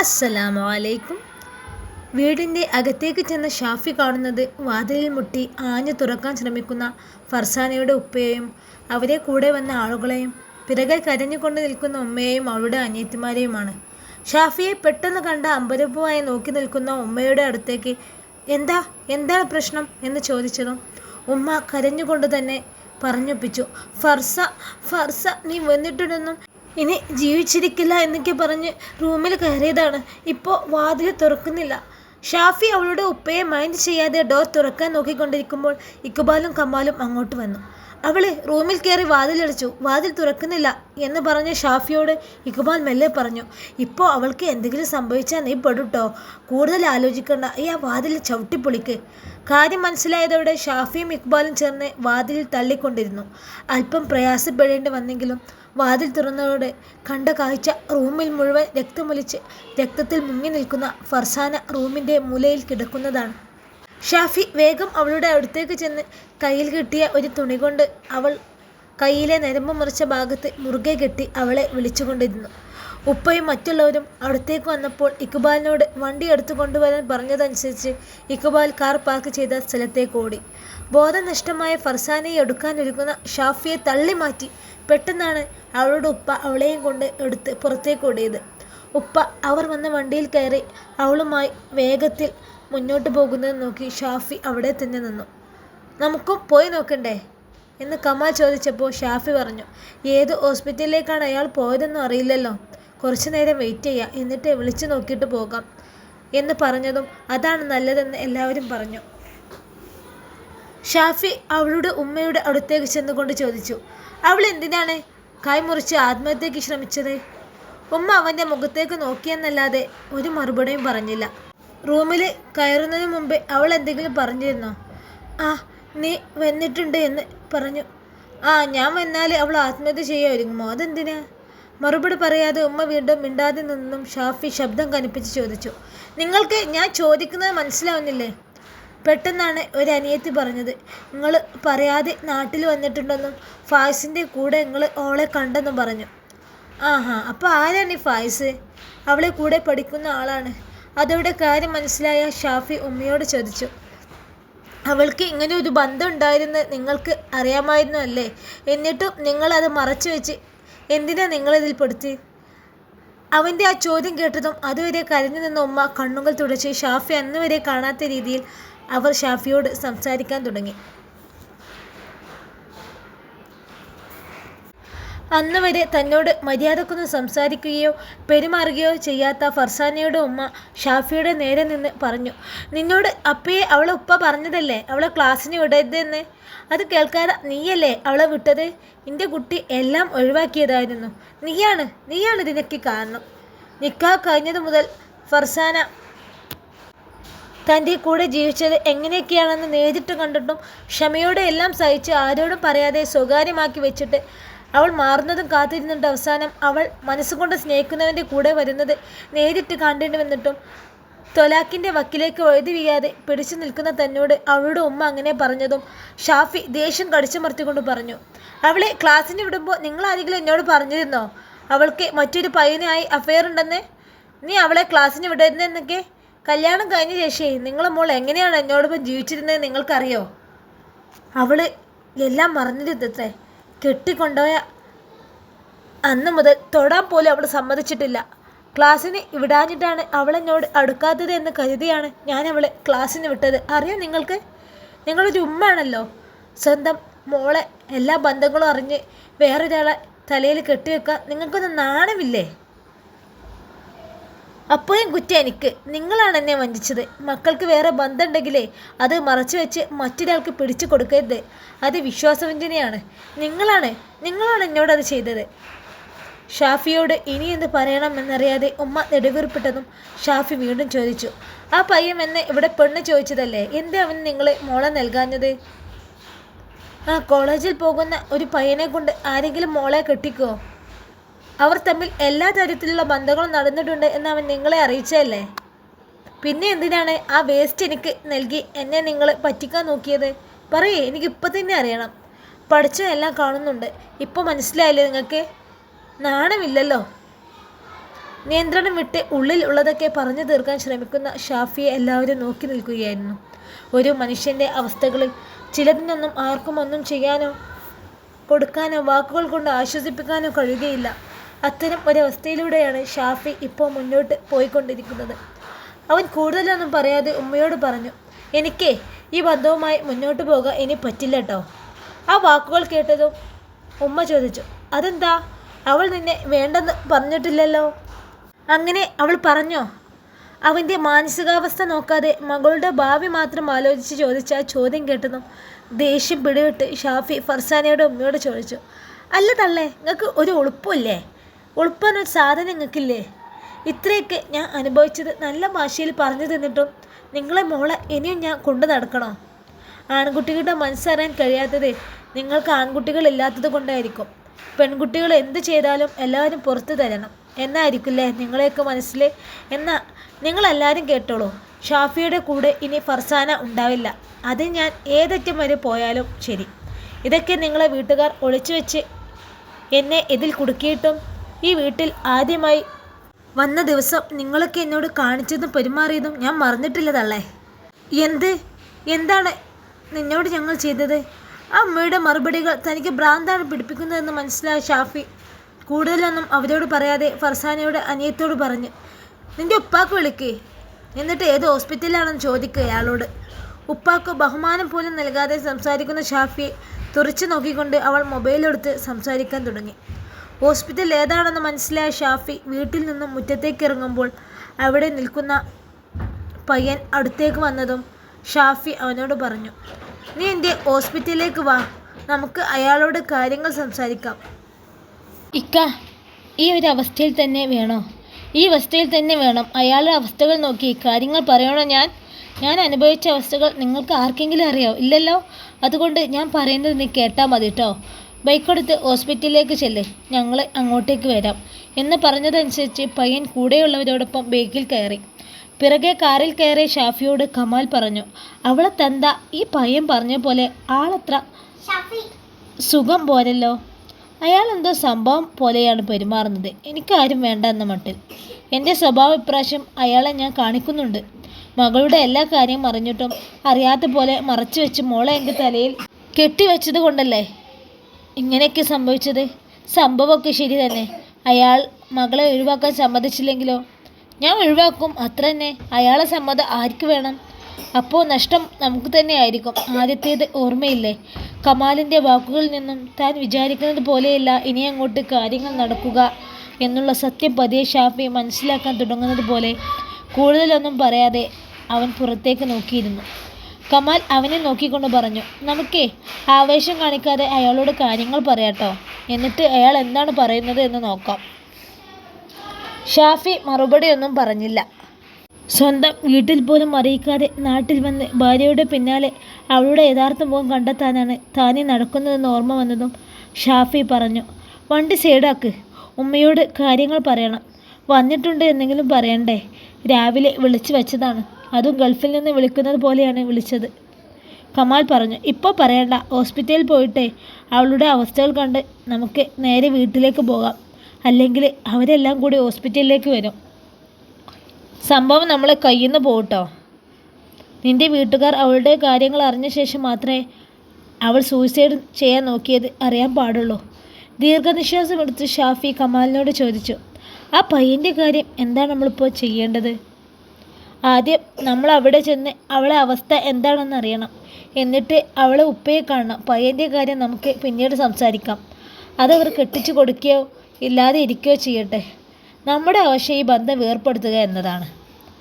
അസ്സലാമു അലൈക്കും വീടിന്റെ അകത്തേക്ക് ചെന്ന ഷാഫി കാണുന്നത് വാതിലിൽ മുട്ടി ആഞ്ഞു തുറക്കാൻ ശ്രമിക്കുന്ന ഫർസാനയുടെ ഉപ്പയെയും അവരെ കൂടെ വന്ന ആളുകളെയും പിറകെ കരഞ്ഞുകൊണ്ട് നിൽക്കുന്ന ഉമ്മയെയും അവളുടെ അനിയത്തിമാരെയുമാണ്. ഷാഫിയെ പെട്ടെന്ന് കണ്ട അമ്പരപ്പുമായി നോക്കി നിൽക്കുന്ന ഉമ്മയുടെ അടുത്തേക്ക് എന്താ? എന്താണ് പ്രശ്നം? എന്ന് ചോദിച്ചതും ഉമ്മ കരഞ്ഞുകൊണ്ട് തന്നെ പറഞ്ഞൊപ്പിച്ചു ഫർസ ഫർസ നീ വന്നിട്ടുണ്ടെന്നും ഇനി ജീവിച്ചിരിക്കില്ല എന്നൊക്കെ പറഞ്ഞ് റൂമിൽ കയറിയതാണ്. ഇപ്പോൾ വാതിൽ തുറക്കുന്നില്ല. ഷാഫി അവളുടെ ഉപ്പയെ മൈൻഡ് ചെയ്യാതെ ഡോർ തുറക്കാൻ നോക്കിക്കൊണ്ടിരിക്കുമ്പോൾ ഇക്ബാലും കമാലും അങ്ങോട്ട് വന്നു. അവൾ റൂമിൽ കയറി വാതിലടച്ചു. വാതിൽ തുറക്കുന്നില്ല എന്ന് പറഞ്ഞ ഷാഫിയോട് ഇക്ബാൽ മെല്ലെ പറഞ്ഞു ഇപ്പോൾ അവൾക്ക് എന്തെങ്കിലും സംഭവിച്ചാൽ നീ പെടുട്ടോ? കൂടുതൽ ആലോചിക്കണ്ട. ഈ ആ വാതിൽ ചവിട്ടിപ്പൊളിക്ക് കാര്യം മനസ്സിലായതോടെ ഷാഫിയും ഇക്ബാലും ചേർന്ന് വാതിലിൽ തള്ളിക്കൊണ്ടിരുന്നു. അല്പം പ്രയാസപ്പെടേണ്ടി വന്നെങ്കിലും വാതിൽ തുറന്നതോടെ കണ്ട കാഴ്ച റൂമിൽ മുഴുവൻ രക്തമൊലിച്ച് രക്തത്തിൽ മുങ്ങി നിൽക്കുന്ന ഫർസാന റൂമിന്റെ മൂലയിൽ കിടക്കുന്നതാണ്. ഷാഫി വേഗം അവളുടെ അടുത്തേക്ക് ചെന്ന് കയ്യിൽ കിട്ടിയ ഒരു തുണി കൊണ്ട് അവൾ കയ്യിലെ നരമ്പ് മുറിച്ച ഭാഗത്ത് മുറുകെ കെട്ടി അവളെ വിളിച്ചുകൊണ്ടിരുന്നു. ഉപ്പയും മറ്റുള്ളവരും അടുത്തേക്ക് വന്നപ്പോൾ ഇക്ബാലിനോട് വണ്ടി എടുത്തു കൊണ്ടുവരാൻ പറഞ്ഞതനുസരിച്ച് ഇക്ബാൽ കാർ പാർക്ക് ചെയ്ത സ്ഥലത്തേക്ക് ഓടി. ബോധനഷ്ടമായ ഫർസാനയെ എടുക്കാനൊരുക്കുന്ന ഷാഫിയെ തള്ളി മാറ്റി പെട്ടെന്നാണ് അവളുടെ ഉപ്പ അവളെയും കൊണ്ട് എടുത്ത് പുറത്തേക്ക് ഓടിയത്. ഉപ്പ അവർ വന്ന വണ്ടിയിൽ കയറി അവളുമായി വേഗത്തിൽ മുന്നോട്ട് പോകുന്നത് നോക്കി ഷാഫി അവിടെ തന്നെ നിന്നു. നമുക്കും പോയി നോക്കണ്ടേ? എന്ന് കമാൽ ചോദിച്ചപ്പോൾ ഷാഫി പറഞ്ഞു ഏത് ഹോസ്പിറ്റലിലേക്കാണ് അയാൾ പോയതെന്നും അറിയില്ലല്ലോ. കുറച്ചു നേരം വെയിറ്റ് ചെയ്യാം എന്നിട്ട് വിളിച്ചു നോക്കിയിട്ട് പോകാം എന്ന് പറഞ്ഞതും അതാണ് നല്ലതെന്ന് എല്ലാവരും പറഞ്ഞു. ഷാഫി അവളുടെ ഉമ്മയുടെ അടുത്തേക്ക് ചെന്നുകൊണ്ട് ചോദിച്ചു അവൾ എന്തിനാണ് കൈ മുറിച്ച് ആത്മഹത്യക്ക് ശ്രമിച്ചത്. ഉമ്മ അവന്റെ മുഖത്തേക്ക് നോക്കിയെന്നല്ലാതെ ഒരു മറുപടിയും പറഞ്ഞില്ല. റൂമിൽ കയറുന്നതിന് മുമ്പേ അവൾ എന്തെങ്കിലും പറഞ്ഞിരുന്നോ? ആ നീ വന്നിട്ടുണ്ട് എന്ന് പറഞ്ഞു. ആ ഞാൻ വന്നാൽ അവൾ ആത്മഹത്യ ചെയ്യാൻ ഒരുങ്ങുമോ? അതെന്തിനാ? മറുപടി പറയാതെ ഉമ്മ വീണ്ടും മിണ്ടാതെ നിന്നും ഷാഫി ശബ്ദം കനിപ്പിച്ച് ചോദിച്ചു. നിങ്ങൾക്ക് ഞാൻ ചോദിക്കുന്നത് മനസ്സിലാവുന്നില്ലേ? പെട്ടെന്നാണ് ഒരു അനിയത്തി പറഞ്ഞത്. നിങ്ങൾ പറയാതെ നാട്ടിൽ വന്നിട്ടുണ്ടെന്നും ഫായ്സിന്റെ കൂടെ നിങ്ങൾ ഓളെ കണ്ടെന്നും പറഞ്ഞു. ആഹാ അപ്പോൾ ആരാണ് ഈ ഫായ്സ്? അവളെ കൂടെ പഠിക്കുന്ന ആളാണ്. അതവിടെ കാര്യം മനസ്സിലായ ഷാഫി ഉമ്മയോട് ചോദിച്ചു. അവൾക്ക് ഇങ്ങനെ ഒരു ബന്ധം ഉണ്ടായിരുന്ന് നിങ്ങൾക്ക് അറിയാമായിരുന്നു അല്ലേ? എന്നിട്ടും നിങ്ങളത് മറച്ചു വെച്ച് എന്തിനാ നിങ്ങളിതിൽ പെടുത്തി? അവന്റെ ആ ചോദ്യം കേട്ടതും അതുവരെ കരഞ്ഞു നിന്ന ഉമ്മ കണ്ണുകൾ തുടച്ച് ഷാഫി അന്നുവരെ കാണാത്ത രീതിയിൽ അവർ ഷാഫിയോട് സംസാരിക്കാൻ തുടങ്ങി. അന്ന് വരെ തന്നോട് മര്യാദക്കൊന്നും സംസാരിക്കുകയോ പെരുമാറുകയോ ചെയ്യാത്ത ഫർസാനയുടെ ഉമ്മ ഷാഫിയുടെ നേരെ നിന്ന് പറഞ്ഞു നിന്നോട് അപ്പയെ അവളെ ഉപ്പ പറഞ്ഞതല്ലേ? അവളെ ക്ലാസ്സിന് വിടരുതെന്ന്? അത് കേൾക്കാതെ നീയല്ലേ അവളെ വിട്ടത്? എന്റെ കുട്ടി എല്ലാം ഒഴിവാക്കിയതായിരുന്നു. നീയാണ് നീയാണ് ഇതിനൊക്കെ കാരണം. നിക്കാ കഴിഞ്ഞത് മുതൽ ഫർസാന തന്റെ കൂടെ ജീവിച്ചത് എങ്ങനെയൊക്കെയാണെന്ന് നേരിട്ട് കണ്ടിട്ടും ക്ഷമയോടെ എല്ലാം സഹിച്ച് ആരോടും പറയാതെ സ്വകാര്യമാക്കി വെച്ചിട്ട് അവൾ മാറുന്നതും കാത്തിരുന്നിട്ട് അവസാനം അവൾ മനസ്സുകൊണ്ട് സ്നേഹിക്കുന്നവന്റെ കൂടെ വരുന്നത് നേരിട്ട് കണ്ടേണ്ടി വന്നിട്ടും തൊലാക്കിന്റെ വക്കിലേക്ക് വഴുതി വീയാതെ പിടിച്ചു നിൽക്കുന്ന തന്നോട് അവളുടെ ഉമ്മ അങ്ങനെ പറഞ്ഞതും ഷാഫി ദേഷ്യം കടിച്ചമർത്തിക്കൊണ്ട് പറഞ്ഞു അവളെ ക്ലാസ്സിന് വിടുമ്പോൾ നിങ്ങളാരെങ്കിലും എന്നോട് പറഞ്ഞിരുന്നോ? അവൾക്ക് മറ്റൊരു പയ്യനായി അഫെയർ ഉണ്ടെന്ന്? നീ അവളെ ക്ലാസ്സിന് വിടരുതെന്നൊക്കെ? കല്യാണം കഴിഞ്ഞ ശേഷം നിങ്ങളെ മോൾ എങ്ങനെയാണ് എന്നോടൊപ്പം ജീവിച്ചിരുന്നത് നിങ്ങൾക്കറിയോ? അവൾ എല്ലാം മറന്നിരുന്നത്രേ. കെട്ടിക്കൊണ്ടുപോയ അന്ന് മുതൽ തൊടാൻ പോലും അവൾ സമ്മതിച്ചിട്ടില്ല. ക്ലാസ്സിന് വിടാഞ്ഞിട്ടാണ് അവളെന്നോട് അടുക്കാത്തത് എന്ന് കരുതിയാണ് ഞാൻ അവളെ ക്ലാസ്സിന് വിട്ടത്. അറിയാം നിങ്ങൾക്ക്? നിങ്ങളൊരു ഉമ്മയാണല്ലോ സ്വന്തം മോളെ എല്ലാ ബന്ധങ്ങളും അറിഞ്ഞ് വേറൊരാളെ തലയിൽ കെട്ടിവെക്കാൻ നിങ്ങൾക്കൊന്നും നാണമില്ലേ? അപ്പോഴും കുറ്റം എനിക്ക്. നിങ്ങളാണ് എന്നെ വഞ്ചിച്ചത്. മക്കൾക്ക് വേറെ ബന്ധമുണ്ടെങ്കിലേ അത് മറച്ചു വെച്ച് മറ്റൊരാൾക്ക് പിടിച്ചു കൊടുക്കരുത്. അത് വിശ്വാസവഞ്ചനയാണ്. നിങ്ങളാണ് നിങ്ങളാണ് എന്നോട് അത് ചെയ്തത്. ഷാഫിയോട് ഇനി എന്ത് പറയണമെന്നറിയാതെ ഉമ്മ നെടുവീർപ്പിട്ടതും ഷാഫി വീണ്ടും ചോദിച്ചു. ആ പയ്യം എന്നെ ഇവിടെ പെണ്ണ് ചോദിച്ചതല്ലേ? എന്താ അവൻ നിങ്ങളെ മോളെ നൽകാഞ്ഞത്? ആ കോളേജിൽ പോകുന്ന ഒരു പയ്യനെ കൊണ്ട് ആരെങ്കിലും മോളെ കെട്ടിക്കോ? അവർ തമ്മിൽ എല്ലാ തരത്തിലുള്ള ബന്ധങ്ങളും നടന്നിട്ടുണ്ട് എന്ന് അവൻ നിങ്ങളെ അറിയിച്ചല്ലേ പിന്നെ എന്തിനാണ് ആ വേസ്റ്റ് എനിക്ക് നൽകി എന്നെ നിങ്ങൾ പറ്റിക്കാൻ നോക്കിയത്? പറയേ എനിക്ക് ഇപ്പം തന്നെ അറിയണം. പഠിച്ച എല്ലാം കാണുന്നുണ്ട്. ഇപ്പോൾ മനസ്സിലായില്ലേ നിങ്ങൾക്ക്? നാണമില്ലല്ലോ. നിയന്ത്രണം വിട്ട് ഉള്ളിൽ ഉള്ളതൊക്കെ പറഞ്ഞു തീർക്കാൻ ശ്രമിക്കുന്ന ഷാഫിയെ എല്ലാവരും നോക്കി നിൽക്കുകയായിരുന്നു. ഒരു മനുഷ്യന്റെ അവസ്ഥകളിൽ ചിലതിനൊന്നും ആർക്കും ഒന്നും ചെയ്യാനോ കൊടുക്കാനോ വാക്കുകൾ കൊണ്ട് ആശ്വസിപ്പിക്കാനോ കഴിയുകയില്ല. അത്തരം ഒരവസ്ഥയിലൂടെയാണ് ഷാഫി ഇപ്പോൾ മുന്നോട്ട് പോയിക്കൊണ്ടിരിക്കുന്നത്. അവൻ കൂടുതലൊന്നും പറയാതെ ഉമ്മയോട് പറഞ്ഞു എനിക്ക് ഈ ബന്ധവുമായി മുന്നോട്ട് പോകാൻ ഇനി പറ്റില്ല കേട്ടോ ആ വാക്കുകൾ കേട്ടതും ഉമ്മ ചോദിച്ചു അതെന്താ? അവൾ നിന്നെ വേണ്ടെന്ന് പറഞ്ഞിട്ടില്ലല്ലോ? അങ്ങനെ അവൾ പറഞ്ഞോ അവന്റെ മാനസികാവസ്ഥ നോക്കാതെ മകളുടെ ഭാവി മാത്രം ആലോചിച്ച് ചോദിച്ച ചോദ്യം കേട്ടതും ദേഷ്യം പിടിവിട്ട് ഷാഫി ഫർസാനയുടെ ഉമ്മയോട് ചോദിച്ചു അല്ല തള്ളേ നിങ്ങൾക്ക് ഒരു ഉളുപ്പില്ലേ ഉളുപ്പെന്നൊരു സാധനം നിങ്ങൾക്കില്ലേ? ഇത്രയൊക്കെ ഞാൻ അനുഭവിച്ചത് നല്ല ഭാഷയിൽ പറഞ്ഞു തന്നിട്ടും നിങ്ങളെ മോളെ ഇനിയും ഞാൻ കൊണ്ടു നടക്കണോ. ആൺകുട്ടികളുടെ മനസ്സറിയാൻ കഴിയാത്തത് നിങ്ങൾക്ക് ആൺകുട്ടികളില്ലാത്തത് കൊണ്ടായിരിക്കും. പെൺകുട്ടികൾ എന്ത് ചെയ്താലും എല്ലാവരും പുറത്തു തരണം. എന്നായിരിക്കില്ലേ നിങ്ങളെയൊക്കെ മനസ്സിൽ? എന്നാ നിങ്ങളെല്ലാവരും കേട്ടോളൂ. ഷാഫിയുടെ കൂടെ ഇനി ഫർസാന ഉണ്ടാവില്ല. അത് ഞാൻ ഏതറ്റം വരെ പോയാലും ശരി. ഇതൊക്കെ നിങ്ങളെ വീട്ടുകാർ ഒളിച്ചു വെച്ച് എന്നെ ഇതിൽ കുടുക്കിയിട്ടും ഈ വീട്ടിൽ ആദ്യമായി വന്ന ദിവസം നിങ്ങളൊക്കെ എന്നോട് കാണിച്ചതും പെരുമാറിയതും ഞാൻ മറന്നിട്ടില്ല തള്ളേ എന്ത്? എന്താണ് നിന്നോട് ഞങ്ങൾ ചെയ്തത്? അമ്മയുടെ മറുപടികൾ തനിക്ക് ഭ്രാന്താണ് പിടിപ്പിക്കുന്നതെന്ന് മനസ്സിലായ ഷാഫി കൂടുതലൊന്നും അവരോട് പറയാതെ ഫർസാനയുടെ അനിയത്തോട് പറഞ്ഞു നിന്റെ ഉപ്പാക്ക് വിളിക്കേ. എന്നിട്ട് ഏത് ഹോസ്പിറ്റലിലാണെന്ന് ചോദിക്കുക അയാളോട്. ഉപ്പാക്ക് ബഹുമാനം പോലും നൽകാതെ സംസാരിക്കുന്ന ഷാഫിയെ തുറച്ചു നോക്കിക്കൊണ്ട് അവൾ മൊബൈലെടുത്ത് സംസാരിക്കാൻ തുടങ്ങി. ഹോസ്പിറ്റൽ ഏതാണെന്ന് മനസ്സിലായ ഷാഫി വീട്ടിൽ നിന്നും മുറ്റത്തേക്ക് ഇറങ്ങുമ്പോൾ അവിടെ നിൽക്കുന്ന പയ്യൻ അടുത്തേക്ക് വന്നതും ഷാഫി അവനോട് പറഞ്ഞു നീ എന്റെ ഹോസ്പിറ്റലിലേക്ക് വാ നമുക്ക് അയാളോട് കാര്യങ്ങൾ സംസാരിക്കാം. ഇക്ക ഈ ഒരു അവസ്ഥയിൽ തന്നെ വേണോ? ഈ അവസ്ഥയിൽ തന്നെ വേണം അയാളുടെ അവസ്ഥകൾ നോക്കി കാര്യങ്ങൾ പറയണോ ഞാൻ? ഞാൻ അനുഭവിച്ച അവസ്ഥകൾ നിങ്ങൾക്ക് ആർക്കെങ്കിലും അറിയാമോ ഇല്ലല്ലോ? അതുകൊണ്ട് ഞാൻ പറയുന്നത് നീ കേട്ടാൽ മതി കേട്ടോ ബൈക്കെടുത്ത് ഹോസ്പിറ്റലിലേക്ക് ചെല്ല്. ഞങ്ങൾ അങ്ങോട്ടേക്ക് വരാം. എന്ന് പറഞ്ഞതനുസരിച്ച് പയ്യൻ കൂടെയുള്ളവരോടൊപ്പം ബൈക്കിൽ കയറി. പിറകെ കാറിൽ കയറിയ ഷാഫിയോട് കമാൽ പറഞ്ഞു അവളെ തന്ത ഈ പയ്യൻ പറഞ്ഞ പോലെ ആളത്ര സുഖം പോരല്ലോ? അയാൾ എന്തോ സംഭവം പോലെയാണ് പെരുമാറുന്നത്. എനിക്കാരും വേണ്ട എന്ന മട്ടിൽ. എന്റെ സ്വഭാവ ഇപ്രാവശ്യം അയാളെ ഞാൻ കാണിക്കുന്നുണ്ട്. മകളുടെ എല്ലാ കാര്യവും അറിഞ്ഞിട്ടും അറിയാത്ത പോലെ മറച്ചു വെച്ച് മോളെ എന്റെ തലയിൽ കെട്ടിവെച്ചത് കൊണ്ടല്ലേ? ഇങ്ങനെയൊക്കെ സംഭവിച്ചത്? സംഭവമൊക്കെ ശരി തന്നെ. അയാൾ മകളെ ഒഴിവാക്കാൻ സമ്മതിച്ചില്ലെങ്കിലോ? ഞാൻ ഒഴിവാക്കും അത്ര തന്നെ. അയാളെ സമ്മതം ആർക്ക് വേണം? അപ്പോൾ നഷ്ടം നമുക്ക് തന്നെ ആയിരിക്കും. ആദ്യത്തേത് ഓർമ്മയില്ലേ? കമാലിന്റെ വാക്കുകളിൽ നിന്നും താൻ വിചാരിക്കുന്നത് പോലെയല്ല ഇനി അങ്ങോട്ട് കാര്യങ്ങൾ നടക്കുക എന്നുള്ള സത്യം പതിയെ ഷാഫി മനസ്സിലാക്കാൻ തുടങ്ങുന്നത് പോലെ കൂടുതലൊന്നും പറയാതെ അവൻ പുറത്തേക്ക് നോക്കിയിരുന്നു. കമാൽ അവനെ നോക്കിക്കൊണ്ട് പറഞ്ഞു നമുക്കേ ആവേശം കാണിക്കാതെ അയാളോട് കാര്യങ്ങൾ പറയാട്ടോ. എന്നിട്ട് അയാൾ എന്താണ് പറയുന്നത് എന്ന് നോക്കാം. ഷാഫി മറുപടിയൊന്നും പറഞ്ഞില്ല. സ്വന്തം വീട്ടിൽ പോലും അറിയിക്കാതെ നാട്ടിൽ വന്ന് ഭാര്യയുടെ പിന്നാലെ അവളുടെ യഥാർത്ഥ മുഖം കണ്ടെത്താനാണ് താനീ നടക്കുന്നതെന്ന് ഓർമ്മ വന്നതും ഷാഫി പറഞ്ഞു വണ്ടി സൈഡാക്ക് ഉമ്മയോട് കാര്യങ്ങൾ പറയണം. വന്നിട്ടുണ്ട് എന്നെങ്കിലും പറയണ്ടേ? രാവിലെ വിളിച്ചു വെച്ചതാണ്. അതും ഗൾഫിൽ നിന്ന് വിളിക്കുന്നത് പോലെയാണ് വിളിച്ചത്. കമാൽ പറഞ്ഞു ഇപ്പോൾ പറയണ്ട ഹോസ്പിറ്റലിൽ പോയിട്ടേ അവളുടെ അവസ്ഥകൾ കണ്ട് നമുക്ക് നേരെ വീട്ടിലേക്ക് പോകാം. അല്ലെങ്കിൽ അവരെല്ലാം കൂടി ഹോസ്പിറ്റലിലേക്ക് വരും. സംഭവം നമ്മളെ കയ്യിൽ നിന്ന് പോകട്ടോ നിന്റെ വീട്ടുകാർ അവളുടെ കാര്യങ്ങൾ അറിഞ്ഞ ശേഷം മാത്രമേ അവൾ സൂയിസൈഡ് ചെയ്യാൻ നോക്കിയത് അറിയാൻ പാടുള്ളൂ. ദീർഘനിശ്വാസം എടുത്ത് ഷാഫി കമാലിനോട് ചോദിച്ചു ആ പയ്യന്റെ കാര്യം എന്താണ് നമ്മളിപ്പോൾ ചെയ്യേണ്ടത്? ആദ്യം നമ്മൾ അവിടെ ചെന്ന് അവളെ അവസ്ഥ എന്താണെന്ന് അറിയണം. എന്നിട്ട് അവളെ ഉപ്പയെ കാണണം. പയ്യന്റെ കാര്യം നമുക്ക് പിന്നീട് സംസാരിക്കാം. അതവർ കെട്ടിച്ചു കൊടുക്കുകയോ ഇല്ലാതെ ഇരിക്കുകയോ ചെയ്യട്ടെ. നമ്മുടെ ആവശ്യം ഈ ബന്ധം വേർപ്പെടുത്തുക എന്നതാണ്.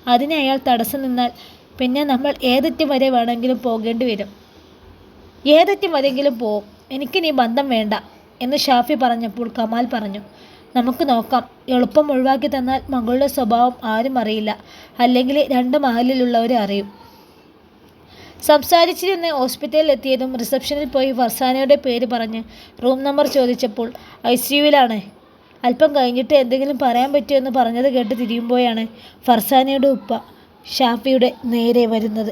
അതിനെ അയാൾ തടസ്സം നിന്നാൽ പിന്നെ നമ്മൾ ഏതറ്റം വരെ വേണമെങ്കിലും പോകേണ്ടി വരും. ഏതറ്റം വരെങ്കിലും പോവും. എനിക്കിനി ബന്ധം വേണ്ട എന്ന് ഷാഫി പറഞ്ഞപ്പോൾ കമാൽ പറഞ്ഞു. നമുക്ക് നോക്കാം. എളുപ്പം ഒഴിവാക്കി തന്നാൽ മകളുടെ സ്വഭാവം ആരും അറിയില്ല. അല്ലെങ്കിൽ രണ്ട് മഹലിലുള്ളവരെ അറിയും. സംസാരിച്ചിരുന്ന് ഹോസ്പിറ്റലിൽ എത്തിയതും റിസപ്ഷനിൽ പോയി ഫർസാനയുടെ പേര് പറഞ്ഞ് റൂം നമ്പർ ചോദിച്ചപ്പോൾ ഐ സി യുവിലാണ്. അല്പം കഴിഞ്ഞിട്ട് എന്തെങ്കിലും പറയാൻ പറ്റുമോ എന്ന് പറഞ്ഞത് കേട്ട് തിരിയുമ്പോഴാണ് ഫർസാനയുടെ ഉപ്പ ഷാഫിയുടെ നേരെ വരുന്നത്.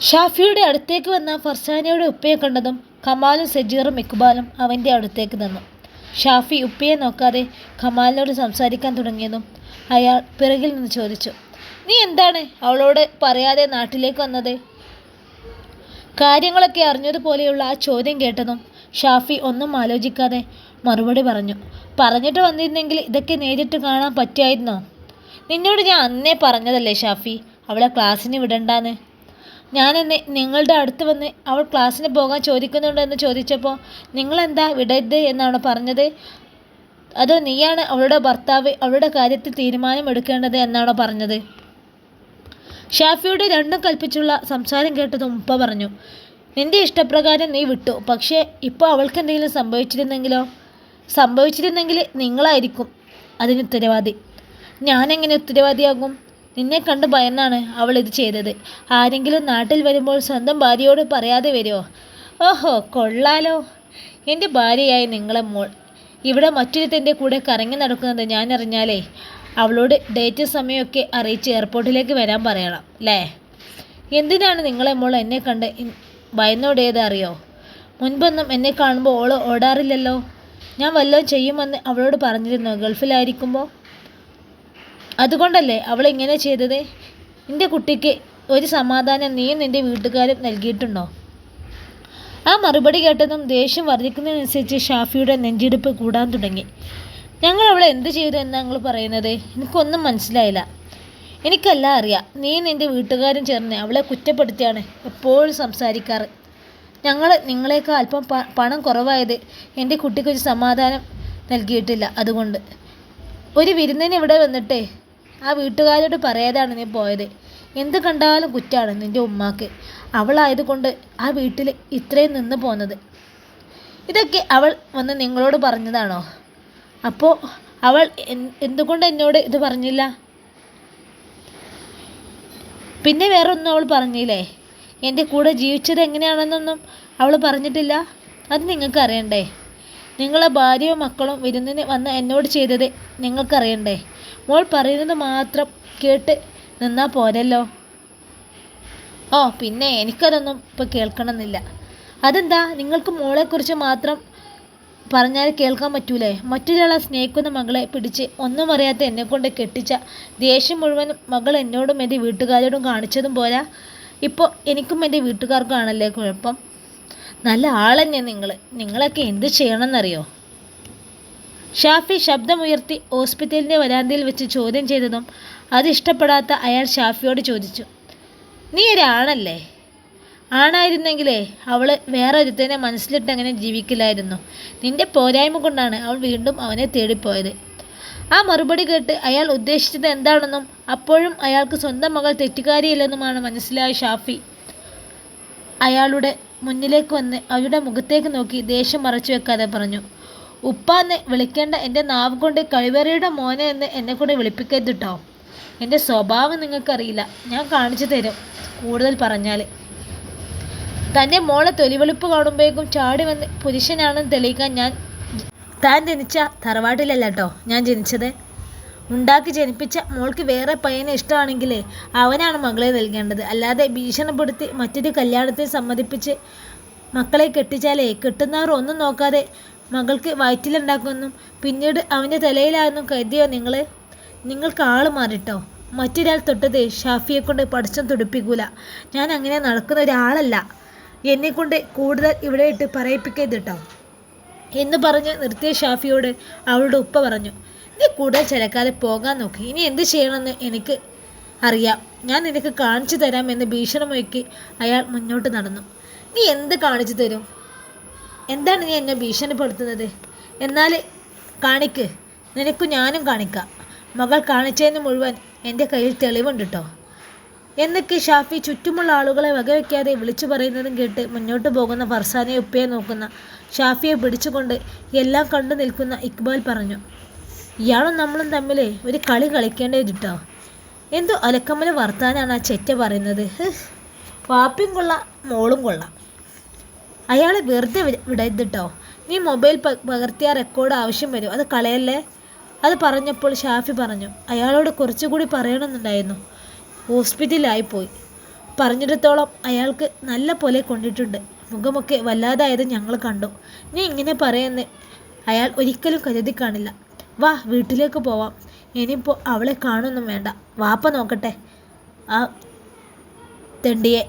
ഷാഫിയുടെ അടുത്തേക്ക് വന്ന ഫർസാനയുടെ ഉപ്പയെ കണ്ടതും കമാലും സജീറും ഇക്ബാലും അവന്റെ അടുത്തേക്ക് നിന്നു. ഷാഫി ഉപ്പയെ നോക്കാതെ കമാലിനോട് സംസാരിക്കാൻ തുടങ്ങിയതും അയാൾ പിറകിൽ നിന്ന് ചോദിച്ചു നീ എന്താണ് അവളോട് പറയാതെ നാട്ടിലേക്ക് വന്നത്? കാര്യങ്ങളൊക്കെ അറിഞ്ഞതുപോലെയുള്ള ആ ചോദ്യം കേട്ടതും ഷാഫി ഒന്നും ആലോചിക്കാതെ മറുപടി പറഞ്ഞു പറഞ്ഞിട്ട് വന്നിരുന്നെങ്കിൽ ഇതൊക്കെ നേരിട്ട് കാണാൻ പറ്റുമായിരുന്നോ? നിന്നോട് ഞാൻ അന്നേ പറഞ്ഞതല്ലേ ഷാഫി അവളെ ക്ലാസ്സിന് വിടണ്ടാന്ന്. ഞാനെന്നെ നിങ്ങളുടെ അടുത്ത് വന്ന് അവൾ ക്ലാസ്സിന് പോകാൻ ചോദിക്കുന്നുണ്ടെന്ന് ചോദിച്ചപ്പോൾ നിങ്ങളെന്താ വിടരുത് എന്നാണ് പറഞ്ഞത്. അതോ നീയാണ് അവളുടെ ഭർത്താവ് അവളുടെ കാര്യത്തിൽ തീരുമാനം എടുക്കേണ്ടത് എന്നാണോ പറഞ്ഞത്? ഷാഫിയുടെ രണ്ടും കൽപ്പിച്ചുള്ള സംസാരം കേട്ടത് ഉപ്പ പറഞ്ഞു നിന്റെ ഇഷ്ടപ്രകാരം നീ വിട്ടു. പക്ഷേ ഇപ്പോൾ അവൾക്ക് എന്തെങ്കിലും സംഭവിച്ചിരുന്നെങ്കിലോ? സംഭവിച്ചിരുന്നെങ്കിൽ നിങ്ങളായിരിക്കും അതിന് ഉത്തരവാദി. ഞാനെങ്ങനെ ഉത്തരവാദിയാകും? നിന്നെ കണ്ട് ഭയന്നാണ് അവൾ ഇത് ചെയ്തത്. ആരെങ്കിലും നാട്ടിൽ വരുമ്പോൾ സ്വന്തം ഭാര്യയോട് പറയാതെ വരുമോ ഓഹോ കൊള്ളാലോ. എന്റെ ഭാര്യയായി നിങ്ങളെ മോൾ. ഇവിടെ മറ്റൊരുത്തന്റെ കൂടെ കറങ്ങി നടക്കുന്നത് ഞാൻ അറിഞ്ഞാലേ അവളോട് ഡേറ്റ് സമയമൊക്കെ അറിയിച്ച് എയർപോർട്ടിലേക്ക് വരാൻ പറയണം അല്ലേ എന്തിനാണ് നിങ്ങളെ മോൾ എന്നെ കണ്ട് ഭയന്നോടേത് അറിയോ? മുൻപൊന്നും എന്നെ കാണുമ്പോൾ ഓൾ ഓടാറില്ലല്ലോ. ഞാൻ വല്ലതും ചെയ്യുമെന്ന് അവളോട് പറഞ്ഞിരുന്നോ? ഗൾഫിലായിരിക്കുമ്പോൾ അതുകൊണ്ടല്ലേ അവൾ ഇങ്ങനെ ചെയ്തത്? നിന്റെ കുട്ടിക്ക് ഒരു സമാധാനം നീയും നിന്റെ വീട്ടുകാരും നൽകിയിട്ടുണ്ടോ? ആ മറുപടി കേട്ടതും ദേഷ്യം വർദ്ധിക്കുന്നതിനനുസരിച്ച് ഷാഫിയുടെ നെഞ്ചിടിപ്പ് കൂടാൻ തുടങ്ങി. ഞങ്ങൾ അവളെ എന്ത് ചെയ്തു എന്നാണ് ഞങ്ങൾ പറയുന്നത്? എനിക്കൊന്നും മനസ്സിലായില്ല. എനിക്കെല്ലാം അറിയാം. നീ നിന്റെ വീട്ടുകാരും ചേർന്ന് അവളെ കുറ്റപ്പെടുത്തിയാണ് എപ്പോഴും സംസാരിക്കാറ്. ഞങ്ങൾ നിങ്ങളെയൊക്കെ അല്പം പണം കുറവായത് എന്റെ കുട്ടിക്കൊരു സമാധാനം നൽകിയിട്ടില്ല. അതുകൊണ്ട് ഒരു വിരുന്നിന് ഇവിടെ വന്നിട്ടേ ആ വീട്ടുകാരോട് പറയാതാണ് നീ പോയത്. എന്ത് കണ്ടാലും കുറ്റാണ് നിന്റെ ഉമ്മാക്ക്. അവളായതുകൊണ്ട് ആ വീട്ടിൽ ഇത്രയും നിന്ന് പോന്നത്. ഇതൊക്കെ അവൾ വന്ന് നിങ്ങളോട് പറഞ്ഞതാണോ? അപ്പോൾ അവൾ എന്തുകൊണ്ട് എന്നോട് ഇത് പറഞ്ഞില്ല? പിന്നെ വേറൊന്നും അവൾ പറഞ്ഞില്ലേ? എന്റെ കൂടെ ജീവിച്ചത് എങ്ങനെയാണെന്നൊന്നും അവൾ പറഞ്ഞിട്ടില്ല? അത് നിങ്ങൾക്ക് അറിയണ്ടേ നിങ്ങളെ ഭാര്യയും മക്കളും വിരുന്നിന് വന്ന് എന്നോട് ചെയ്തത് നിങ്ങൾക്കറിയണ്ടേ? മോൾ പറയുന്നത് മാത്രം കേട്ട് നിന്നാൽ പോരല്ലോ. ഓ പിന്നെ എനിക്കതൊന്നും ഇപ്പോൾ കേൾക്കണമെന്നില്ല. അതെന്താ? നിങ്ങൾക്ക് മോളെക്കുറിച്ച് മാത്രം പറഞ്ഞാൽ കേൾക്കാൻ പറ്റൂലേ? മറ്റൊരാളെ സ്നേഹിക്കുന്ന മകളെ പിടിച്ച് ഒന്നും അറിയാത്ത എന്നെക്കൊണ്ട് കെട്ടിച്ച ദേഷ്യം മുഴുവൻ മകൾ എന്നോടും എന്റെ വീട്ടുകാരോടും കാണിച്ചതും പോരാ. ഇപ്പോൾ എനിക്കും എന്റെ വീട്ടുകാർക്കാണല്ലേ കുഴപ്പം? നല്ല ആളന്നെ നിങ്ങൾ നിങ്ങളൊക്കെ എന്ത് ചെയ്യണമെന്നറിയോ? ഷാഫി ശബ്ദമുയർത്തി ഹോസ്പിറ്റലിന്റെ വരാന്തയിൽ വെച്ച് ചോദ്യം ചെയ്തതും അത് ഇഷ്ടപ്പെടാത്ത അയാൾ ഷാഫിയോട് ചോദിച്ചു നീ ഒരാണല്ലേ ആണായിരുന്നെങ്കിലേ അവൾ വേറെ ഒരുത്തനെ മനസ്സിലിട്ട് അങ്ങനെ ജീവിക്കില്ലായിരുന്നു. നിന്റെ പോരായ്മ കൊണ്ടാണ് അവൾ വീണ്ടും അവനെ തേടിപ്പോയത്. ആ മറുപടി കേട്ട് അയാൾ ഉദ്ദേശിച്ചത് എന്താണെന്നും അപ്പോഴും അയാൾക്ക് സ്വന്തം മകൾ തെറ്റുകാരിയില്ലെന്നുമാണ് മനസ്സിലായ ഷാഫി അയാളുടെ മുന്നിലേക്ക് വന്ന് അവരുടെ മുഖത്തേക്ക് നോക്കി ദേഷ്യം മറച്ചു വെക്കാതെ പറഞ്ഞു ഉപ്പാന്ന് വിളിക്കേണ്ട എന്റെ നാവ് കൊണ്ട് കഴിവറിയുടെ മോനെ എന്ന് എന്നെ കൂടെ വിളിപ്പിക്കരുത് കേട്ടോ എന്റെ സ്വഭാവം നിങ്ങൾക്കറിയില്ല. ഞാൻ കാണിച്ചു തരും കൂടുതൽ പറഞ്ഞാൽ തന്റെ മോളെ തൊലിവെളുപ്പ് കാണുമ്പോഴേക്കും ചാടി വന്ന് പുരുഷനാണെന്ന് തെളിയിക്കാൻ ഞാൻ താൻ ജനിച്ച തറവാട്ടിലല്ല കേട്ടോ ഞാൻ ജനിച്ചത്. ഉണ്ടാക്കി ജനിപ്പിച്ച മോൾക്ക് വേറെ പയ്യനെ ഇഷ്ടമാണെങ്കിലേ അവനാണ് മകളെ നൽകേണ്ടത്. അല്ലാതെ ഭീഷണപ്പെടുത്തി മറ്റൊരു കല്യാണത്തിന് സമ്മതിപ്പിച്ച് മക്കളെ കെട്ടിച്ചാലേ കെട്ടുന്നവർ ഒന്നും നോക്കാതെ മകൾക്ക് വയറ്റിലുണ്ടാക്കുമെന്നും പിന്നീട് അവന്റെ തലയിലാണെന്നും കരുതിയോ നിങ്ങൾ നിങ്ങൾക്ക് ആൾ മാറിട്ടോ? മറ്റൊരാൾ തൊട്ടത് ഷാഫിയെ കൊണ്ട് പഠിച്ചും തുടിപ്പിക്കൂല. ഞാൻ അങ്ങനെ നടക്കുന്ന ഒരാളല്ല. എന്നെക്കൊണ്ട് കൂടുതൽ ഇവിടെ ഇട്ട് പറയിപ്പിക്കരുത് കേട്ടോ എന്ന് പറഞ്ഞ് നിർത്തിയ ഷാഫിയോട് അവളുടെ ഉപ്പ പറഞ്ഞു നീ കൂടുതൽ ചിലക്കാതെ പോകാൻ നോക്കി. ഇനി എന്ത് ചെയ്യണമെന്ന് എനിക്ക് അറിയാം. ഞാൻ നിനക്ക് കാണിച്ചു തരാമെന്ന് ഭീഷണമൊക്കി അയാൾ മുന്നോട്ട് നടന്നു. നീ എന്ത് കാണിച്ചു തരും? എന്താണ് നീ എന്നെ ഭീഷണിപ്പെടുത്തുന്നത്? എന്നാൽ കാണിക്ക്. നിനക്ക് ഞാനും കാണിക്കാം. മകൾ കാണിച്ചതിന് മുഴുവൻ എന്റെ കയ്യിൽ തെളിവുണ്ട് കേട്ടോ എന്നൊക്കെ ഷാഫി ചുറ്റുമുള്ള ആളുകളെ വകവയ്ക്കാതെ വിളിച്ചു പറയുന്നതും കേട്ട് മുന്നോട്ട് പോകുന്ന ഫർസാനെ ഉപ്പയെ നോക്കുന്ന ഷാഫിയെ പിടിച്ചുകൊണ്ട് എല്ലാം കണ്ടു നിൽക്കുന്ന ഇക്ബാൽ പറഞ്ഞു ഇയാളും നമ്മളും തമ്മിൽ ഒരു കളി കളിക്കേണ്ടത് കേട്ടോ എന്തോ അലക്കമ്മല വർത്താനാണ് ആ ചെറ്റ പറയുന്നത്. വാപ്പിയും കൊള്ളാം മോളും കൊള്ളാം. അയാളെ വെറുതെ വിടരുത് കേട്ടോ നീ മൊബൈൽ പകർത്തിയ റെക്കോർഡ് ആവശ്യം വരും. അത് കളയല്ലേ? അത് പറഞ്ഞപ്പോൾ ഷാഫി പറഞ്ഞു അയാളോട് കുറച്ചുകൂടി പറയണമെന്നുണ്ടായിരുന്നു. ഹോസ്പിറ്റലിലായിപ്പോയി പറഞ്ഞിടത്തോളം അയാൾക്ക് നല്ല പോലെ കൊണ്ടിട്ടുണ്ട്. മുഖമൊക്കെ വല്ലാതായത് ഞങ്ങൾ കണ്ടു. നീ ഇങ്ങനെ പറയുന്ന അയാൾ ഒരിക്കലും കരുതി കാണില്ല. വാ വീട്ടിലേക്ക് പോവാം. ഇനിയിപ്പോൾ അവളെ കാണൊന്നും വേണ്ട. വാപ്പ നോക്കട്ടെ. ആ തെണ്ടിയെ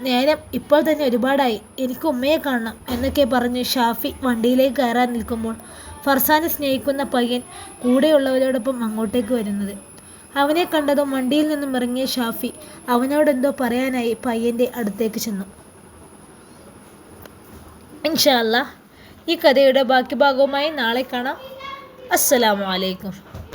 നേരം ഇപ്പോൾ തന്നെ ഒരുപാടായി. എനിക്ക് ഉമ്മയെ കാണണം എന്നൊക്കെ പറഞ്ഞ് ഷാഫി വണ്ടിയിലേക്ക് കയറാൻ നിൽക്കുമ്പോൾ ഫർസാനെ സ്നേഹിക്കുന്ന പയ്യൻ കൂടെയുള്ളവരോടൊപ്പം അങ്ങോട്ടേക്ക് വരുന്നത്. അവനെ കണ്ടതും വണ്ടിയിൽ നിന്നും ഇറങ്ങിയ ഷാഫി അവനോടെന്തോ പറയാനായി പയ്യന്റെ അടുത്തേക്ക് ചെന്നു. ഇൻഷാല്ല ഈ കഥയുടെ ബാക്കി ഭാഗവുമായി നാളെ കാണാം. അസ്സലാമു അലൈക്കും.